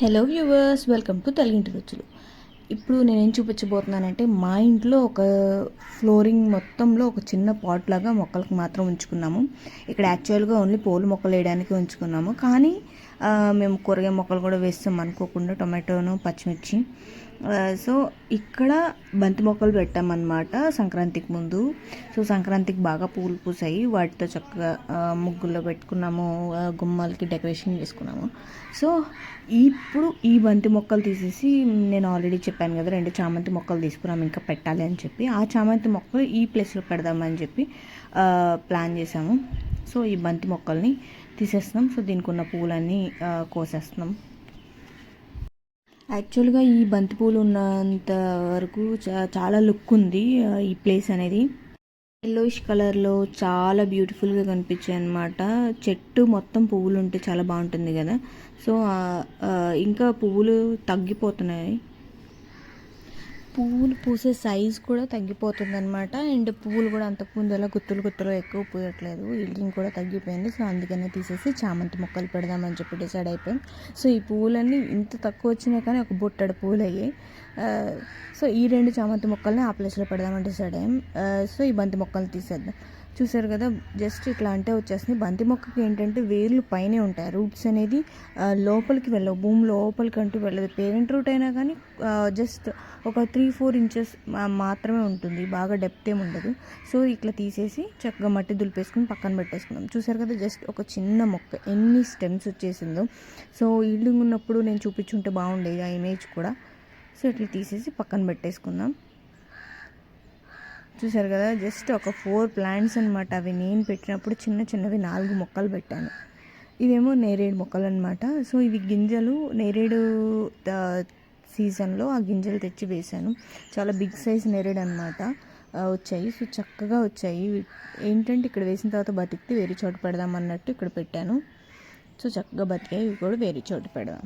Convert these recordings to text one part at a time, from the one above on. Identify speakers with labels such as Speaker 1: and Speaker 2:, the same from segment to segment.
Speaker 1: Hello viewers welcome to తెలుగింటి రుచులు ఇప్పుడు నేనేం చూపించబోతున్నానంటే మా ఇంట్లో ఒక ఫ్లోరింగ్ మొత్తంలో ఒక చిన్న పాట్ లాగా మొక్కలకు మాత్రం ఉంచుకున్నాము. ఇక్కడ యాక్చువల్గా ఓన్లీ పూల మొక్కలు వేయడానికి ఉంచుకున్నాము. కానీ మేము కూరగాయ మొక్కలు కూడా వేస్తాం. అనుకోకుండా టొమాటోను పచ్చిమిర్చి. సో ఇక్కడ బంతి మొక్కలు పెట్టామన్నమాట సంక్రాంతికి ముందు. సో సంక్రాంతికి బాగా పూలు పూసాయి. వాటితో చక్కగా ముగ్గుల్లో పెట్టుకున్నాము. గుమ్మాలకి డెకరేషన్ చేసుకున్నాము. సో ఇప్పుడు ఈ బంతి మొక్కలు తీసేసి నేను ఆల్రెడీ చెప్పాను కదా రెండు చామంతి మొక్కలు తీసుకున్నాము ఇంకా పెట్టాలి అని చెప్పి. ఆ చామంతి మొక్కలు ఈ ప్లేస్లో పెడదామని చెప్పి ప్లాన్ చేసాము సో ఈ బంతి మొక్కల్ని తీసేస్తున్నాం. సో దీనికి ఉన్న పూలన్నీ కోసేస్తున్నాం. యాక్చువల్గా ఈ బంతిపూలు ఉన్నంత వరకు చాలా లుక్ ఉంది ఈ ప్లేస్ అనేది. ఎల్లోయిష్ కలర్లో చాలా బ్యూటిఫుల్గా కనిపించాయి అనమాట చెట్టు మొత్తం పువ్వులు ఉంటే చాలా బాగుంటుంది కదా. సో ఇంకా పువ్వులు తగ్గిపోతున్నాయి. పువ్వులు పూసే సైజ్ కూడా తగ్గిపోతుంది అనమాట అండ్ పువ్వులు కూడా అంతకుముందు అలా గుత్తులు గుత్తులు ఎక్కువ పూయట్లేదు. ఈల్డింగ్ కూడా తగ్గిపోయింది. సో అందుకనే తీసేసి చామంతి మొక్కలు పెడదామని చెప్పి డిసైడ్ అయిపోయాం. సో ఈ పువ్వులన్నీ ఇంత తక్కువ వచ్చినాయి కానీ ఒక బుట్టడు పువ్వులు అయ్యాయి సో ఈ రెండు చామంతి మొక్కల్ని ఆ ప్లేస్లో పెడదామని డిసైడ్ అయ్యాం. సో ఈ బంతి మొక్కలు తీసేద్దాం. చూసారు కదా జస్ట్ ఇట్లా అంటే వచ్చేస్తుంది. బంతి మొక్కకి ఏంటంటే వేర్లు పైనే ఉంటాయి. రూట్స్ అనేది లోపలికి వెళ్ళవు. భూమి లోపలికి అంటూ వెళ్ళదు. పేరెంట్ రూట్ అయినా కానీ జస్ట్ ఒక త్రీ ఫోర్ ఇంచెస్ మాత్రమే ఉంటుంది. బాగా డెప్త్ ఏమి ఉండదు. సో ఇట్లా తీసేసి చక్కగా మట్టి దులిపేసుకుని పక్కన పెట్టేసుకున్నాం చూసారు కదా జస్ట్ ఒక చిన్న మొక్క. ఎన్ని స్టెమ్స్ వచ్చేసిందో. సో ఈల్డింగ్ ఉన్నప్పుడు నేను చూపించుంటే బాగుండేది ఆ ఇమేజ్ కూడా. సో ఇట్లా తీసేసి పక్కన పెట్టేసుకుందాం. చూసారు కదా జస్ట్ ఒక ఫోర్ ప్లాంట్స్ అనమాట అవి నేను పెట్టినప్పుడు చిన్న చిన్నవి నాలుగు మొక్కలు పెట్టాను. ఇవేమో నేరేడు మొక్కలు అనమాట సో ఇవి గింజలు నేరేడు సీజన్లో ఆ గింజలు తెచ్చి వేశాను. చాలా బిగ్ సైజ్ నేరేడు అనమాట వచ్చాయి. సో చక్కగా వచ్చాయి. ఏంటంటే ఇక్కడ వేసిన తర్వాత బతికితే వేరే చోట పెడదాం అన్నట్టు ఇక్కడ పెట్టాను. సో చక్కగా బతికాయి. ఇవి కూడా వేరే చోట పెడదాం.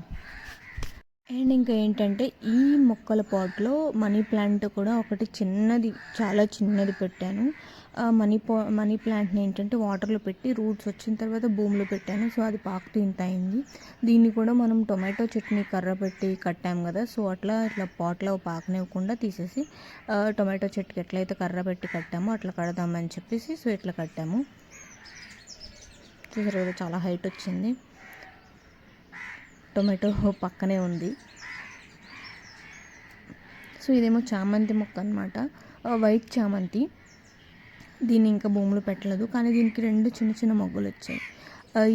Speaker 1: అండ్ ఇంకా ఏంటంటే ఈ మొక్కల పాట్లో మనీ ప్లాంట్ కూడా ఒకటి చిన్నది చాలా చిన్నది పెట్టాను. మనీ పా మనీ ప్లాంట్ని ఏంటంటే వాటర్లో పెట్టి రూట్స్ వచ్చిన తర్వాత భూమిలో పెట్టాను. సో అది పాకుతూ ఇంత అయింది. దీన్ని కూడా మనం టొమాటో చట్నీ కర్ర పెట్టి కట్టాం కదా సో అట్లా ఇట్లా పాట్లో పాకనివ్వకుండా తీసేసి టొమాటో చెట్టుకి ఎట్లయితే కర్ర పెట్టి కట్టామో అట్లా కడదామని చెప్పేసి సో ఇట్లా కట్టాము. చూసారు కదా చాలా హైట్ వచ్చింది. టొమాటో పక్కనే ఉంది. సో ఇదేమో చామంతి మొక్క అనమాట వైట్ చామంతి. దీన్ని ఇంకా భూమిలో పెట్టలేదు. కానీ దీనికి రెండు చిన్న చిన్న మొగ్గలు వచ్చాయి.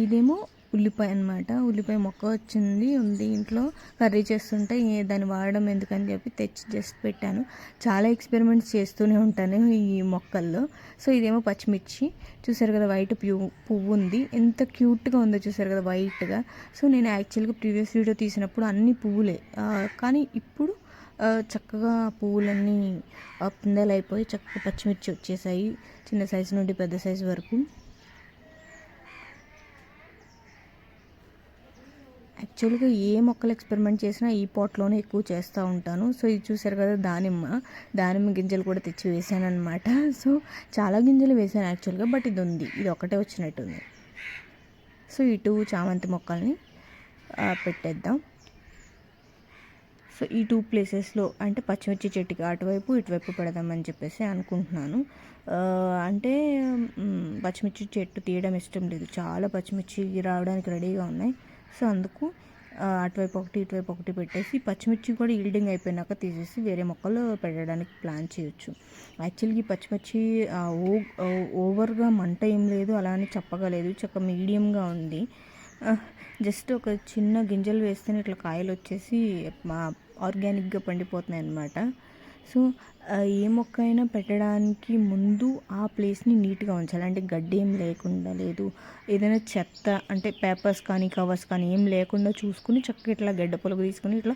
Speaker 1: ఇదేమో ఉల్లిపాయ అనమాట ఉల్లిపాయ మొక్క వచ్చింది. ఉంది ఇంట్లో. కర్రీ చేస్తుంటే ఏ- దాన్ని వాడడం ఎందుకని చెప్పి తెచ్చి జస్ట్ పెట్టాను. చాలా ఎక్స్పెరిమెంట్స్ చేస్తూనే ఉంటాను ఈ మొక్కల్లో. సో ఇదేమో పచ్చిమిర్చి. చూసారు కదా వైట్ ప్యూ పువ్వు ఉంది. ఎంత క్యూట్గా ఉందో చూసారు కదా వైట్గా. సో నేను యాక్చువల్గా ప్రీవియస్ వీడియో తీసినప్పుడు అన్ని పువ్వులే. కానీ ఇప్పుడు చక్కగా పువ్వులన్నీ ఆ, అయిపోయి చక్కగా పచ్చిమిర్చి వచ్చేసాయి. చిన్న సైజు నుండి పెద్ద సైజు వరకు. యాక్చువల్గా ఏ మొక్కలు ఎక్స్పెరిమెంట్ చేసినా ఈ పాట్లోనే ఎక్కువ చేస్తూ ఉంటాను. సో ఇది చూసారు కదా దానిమ్మ. దానిమ్మ గింజలు కూడా తెచ్చి వేసాను అనమాట సో చాలా గింజలు వేసాను యాక్చువల్గా బట్ ఇది ఉంది ఇది ఒకటే వచ్చినట్టుంది. సో ఇటు చామంతి మొక్కల్ని పెట్టేద్దాం. సో ఈ టూ ప్లేసెస్లో అంటే పచ్చిమిర్చి చెట్టుకి అటువైపు ఇటువైపు పెడదామని చెప్పేసి అనుకుంటున్నాను. అంటే పచ్చిమిర్చి చెట్టు తీయడం ఇష్టం లేదు. చాలా పచ్చిమిర్చి రావడానికి రెడీగా ఉన్నాయి. సో అందుకు అటువైపు ఒకటి ఇటువైపు ఒకటి పెట్టేసి పచ్చిమిర్చి కూడా ఈల్డింగ్ అయిపోయినాక తీసేసి వేరే మొక్కలు పెట్టడానికి ప్లాన్ చేయొచ్చు. యాక్చువల్గా ఈ పచ్చిమిర్చి ఓ ఓవర్గా మంట ఏం లేదు అలా అని చెప్పగలేదు చక్క మీడియంగా ఉంది. జస్ట్ ఒక చిన్న గింజలు వేస్తేనే ఇట్లా కాయలు వచ్చేసి మా ఆర్గానిక్గా పండిపోతున్నాయి అన్నమాట సో ఏ మొక్క అయినా పెట్టడానికి ముందు ఆ ప్లేస్ని నీట్గా ఉంచాలి. అంటే గడ్డి ఏం లేకుండా లేదు. ఏదైనా చెత్త అంటే పేపర్స్ కానీ కవర్స్ కానీ ఏం లేకుండా చూసుకుని చక్కగా ఇట్లా గడ్డ పొలుగు తీసుకుని ఇట్లా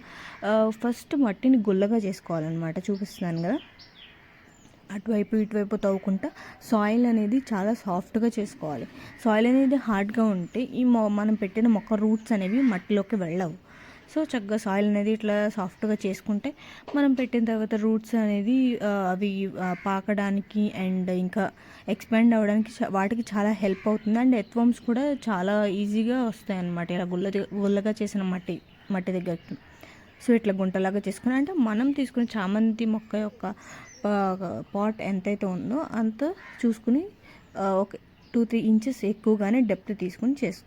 Speaker 1: ఫస్ట్ మట్టిని గుల్లగా చేసుకోవాలన్నమాట. చూపిస్తున్నాను కదా. అటువైపు ఇటువైపు తవ్వుకుంటా సాయిల్ అనేది చాలా సాఫ్ట్గా చేసుకోవాలి. సాయిల్ అనేది హార్డ్గా ఉంటే ఈ మొ మనం పెట్టిన మొక్క రూట్స్ అనేవి మట్టిలోకి వెళ్ళవు. సో చక్కగా సాయిల్ అనేది ఇట్లా సాఫ్ట్గా చేసుకుంటే మనం పెట్టిన తర్వాత రూట్స్ అనేది అవి పాకడానికి అండ్ ఇంకా ఎక్స్పాండ్ అవ్వడానికి వాటికి చాలా హెల్ప్ అవుతుంది. అండ్ ఎత్వమ్స్ కూడా చాలా ఈజీగా వస్తాయి అన్నమాట. ఇలా గుల్ల గుల్లగా చేసిన మట్టి మట్టి దగ్గరికి. సో ఇట్లా గుంటలాగా చేసుకుని అంటే మనం తీసుకునే చామంతి మొక్క యొక్క పాట్ ఎంతైతే ఉందో అంత చూసుకుని ఒక టూ త్రీ ఇంచెస్ ఎక్కువగానే డెప్త్ తీసుకుని చేసు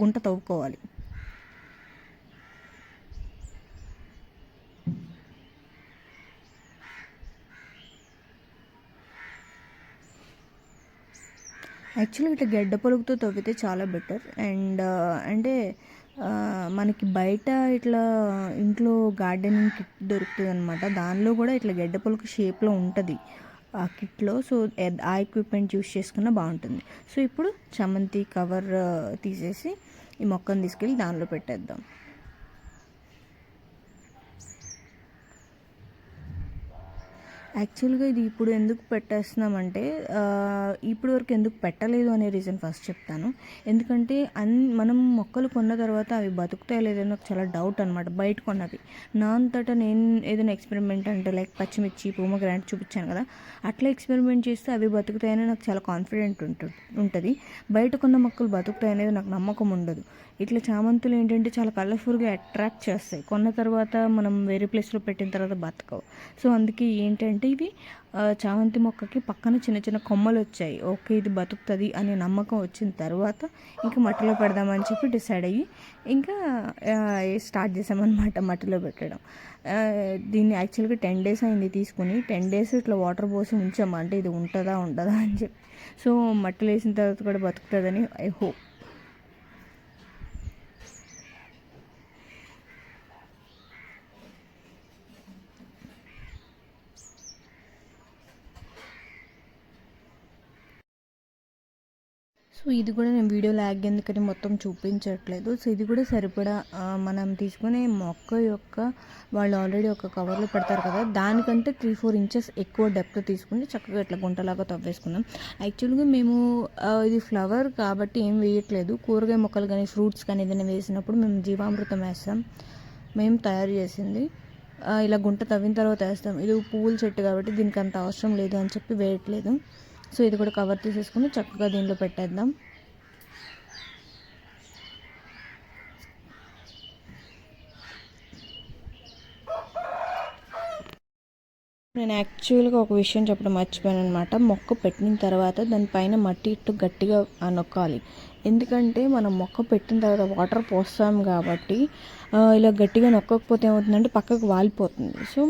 Speaker 1: గుంట తవ్వుకోవాలి. యాక్చువల్గా ఇట్లా గడ్డ పొలుగుతో తవ్వితే చాలా బెటర్. అండ్ అంటే మనకి బయట ఇట్లా ఇంట్లో గార్డెనింగ్ కిట్ దొరుకుతుంది అనమాట దానిలో కూడా ఇట్లా గడ్డ పొలుకు షేప్లో ఉంటుంది ఆ కిట్లో. సో ఆ ఎక్విప్మెంట్ యూస్ చేసుకున్న బాగుంటుంది. సో ఇప్పుడు చమంతి కవర్ తీసేసి ఈ మొక్కను తీసుకెళ్ళి దానిలో పెట్టేద్దాం. యాక్చువల్గా ఇది ఇప్పుడు ఎందుకు పెట్టేస్తున్నామంటే ఇప్పుడు వరకు ఎందుకు పెట్టలేదు అనే రీజన్ ఫస్ట్ చెప్తాను. ఎందుకంటే అన్ మనం మొక్కలు కొన్న తర్వాత అవి బతుకుతాయో లేదో నాకు చాలా డౌట్ అనమాట బయట కొన్నవి. నా అంతటా నేను ఏదైనా ఎక్స్పెరిమెంట్ అంటే లైక్ పచ్చిమిర్చి గ్రాండ్ చూపించాను కదా అట్లా ఎక్స్పెరిమెంట్ చేస్తే అవి బతుకుతాయని నాకు చాలా కాన్ఫిడెంట్ ఉంటుంది ఉంటుంది. బయట కొన్న మొక్కలు బతుకుతాయి అనేది నాకు నమ్మకం ఉండదు. ఇట్లా చామంతులు ఏంటంటే చాలా కలర్ఫుల్గా అట్రాక్ట్ చేస్తాయి. కొన్న తర్వాత మనం వేరే ప్లేస్లో పెట్టిన తర్వాత బతకవు. సో అందుకే ఏంటంటే ఇవి. చామంతి మొక్కకి పక్కన చిన్న చిన్న కొమ్మలు వచ్చాయి ఓకే ఇది బతుకుతుంది అనే నమ్మకం వచ్చిన తర్వాత ఇంకా మట్టిలో పెడదామని చెప్పి డిసైడ్ అయ్యి ఇంకా స్టార్ట్ చేసామన్నమాట మట్టిలో పెట్టడం. దీన్ని యాక్చువల్గా టెన్ డేస్ అయింది తీసుకుని. టెన్ డేస్ ఇట్లా వాటర్ పోసి ఉంచామంటే ఇది ఉంటుందా ఉండదా అని చెప్పి. సో మట్టిలో వేసిన తర్వాత కూడా బతుకుతుందని ఐ హోప్. సో ఇది కూడా నేను వీడియో లాగ్ ఎందుకంటే మొత్తం చూపించట్లేదు. సో ఇది కూడా సరిపడా మనం తీసుకునే మొక్క యొక్క వాళ్ళు ఆల్రెడీ ఒక కవర్లో పెడతారు కదా దానికంటే త్రీ ఫోర్ ఇంచెస్ ఎక్కువ డెప్త్ తీసుకుని చక్కగా ఇట్లా గుంటలాగా తవ్వేసుకున్నాం యాక్చువల్గా మేము ఇది ఫ్లవర్ కాబట్టి ఏం వేయట్లేదు. కూరగాయ మొక్కలు కానీ ఫ్రూట్స్ కానీ ఏదైనా వేసినప్పుడు మేము జీవామృతం వేస్తాం. మేము తయారు చేసింది. ఇలా గుంట తవ్విన తర్వాత వేస్తాం. ఇది పువ్వుల చెట్టు కాబట్టి దీనికి అంత అవసరం లేదు అని చెప్పి వేయట్లేదు. సో ఇది కూడా కవర్ తీసేసుకుని చక్కగా దీనిలో పెట్టేద్దాం. నేను యాక్చువల్గా ఒక విషయం చెప్పడం మర్చిపోయాను అనమాట మొక్క పెట్టిన తర్వాత దానిపైన మట్టి ఇట్టు గట్టిగా ఆ నొక్కాలి. ఎందుకంటే మనం మొక్క పెట్టిన తర్వాత వాటర్ పోస్తాం కాబట్టి ఇలా గట్టిగా నొక్కకపోతే ఏమవుతుందంటే పక్కకు వాలిపోతుంది. సో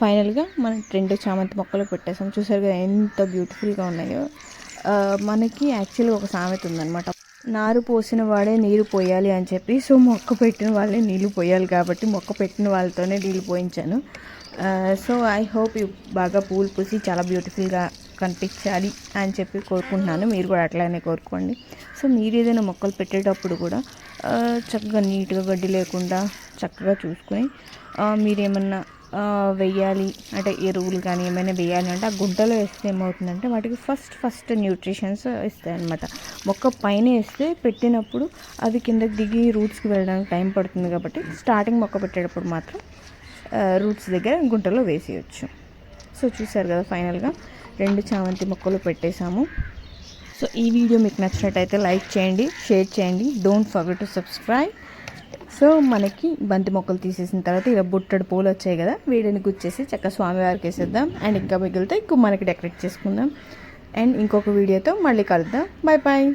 Speaker 1: ఫైనల్గా మనం రెండు చామంతి మొక్కలు పెట్టేసాం. చూసారు కదా ఎంత బ్యూటిఫుల్గా ఉన్నాయో. మనకి యాక్చువల్గా ఒక సామెత ఉందన్నమాట. నారు పోసిన వాడే నీరు పోయాలి అని చెప్పి. సో మొక్క పెట్టిన వాళ్ళే నీళ్ళు పోయాలి కాబట్టి మొక్క పెట్టిన వాళ్ళతోనే నీళ్ళు పోయించాను. సో ఐ హోప్ బాగా పూలు పూసి చాలా బ్యూటిఫుల్గా కనిపించాలి అని చెప్పి కోరుకుంటున్నాను. మీరు కూడా అట్లానే కోరుకోండి. సో మీరు ఏదైనా మొక్కలు పెట్టేటప్పుడు కూడా uh, చక్కగా నీట్గా గడ్డి లేకుండా చక్కగా చూసుకొని uh, మీరేమన్నా uh, వేయాలి అంటే ఎరువులు కానీ ఏమైనా వేయాలి అంటే ఆ గుంటలో వేస్తే ఏమవుతుందంటే వాటికి ఫస్ట్ ఫస్ట్ న్యూట్రిషన్స్ ఇస్తాయి అనమాట మొక్క పైన వేస్తే పెట్టినప్పుడు అది కిందకి దిగి రూట్స్కి వెళ్ళడానికి టైం పడుతుంది కాబట్టి స్టార్టింగ్ మొక్క పెట్టేటప్పుడు మాత్రం రూట్స్ దగ్గర గుంటలో వేసేయచ్చు. సో చూసారు కదా ఫైనల్గా రెండు చామంతి మొక్కలు పెట్టేశాము. సో ఈ వీడియో మీకు నచ్చినట్టయితే లైక్ చేయండి షేర్ చేయండి don't forget to subscribe so మనకి బంతి మొక్కలు తీసేసిన తర్వాత ఇలా బుట్టడు పూలు వచ్చాయి కదా వీడిని గుచ్చేసి చక్కగా స్వామివారికి వేసేద్దాం. అండ్ ఇంకా మిగిలితే ఇంకో మనకి డెకరేట్ చేసుకుందాం. అండ్ ఇంకొక వీడియోతో మళ్ళీ కలుద్దాం. Bye bye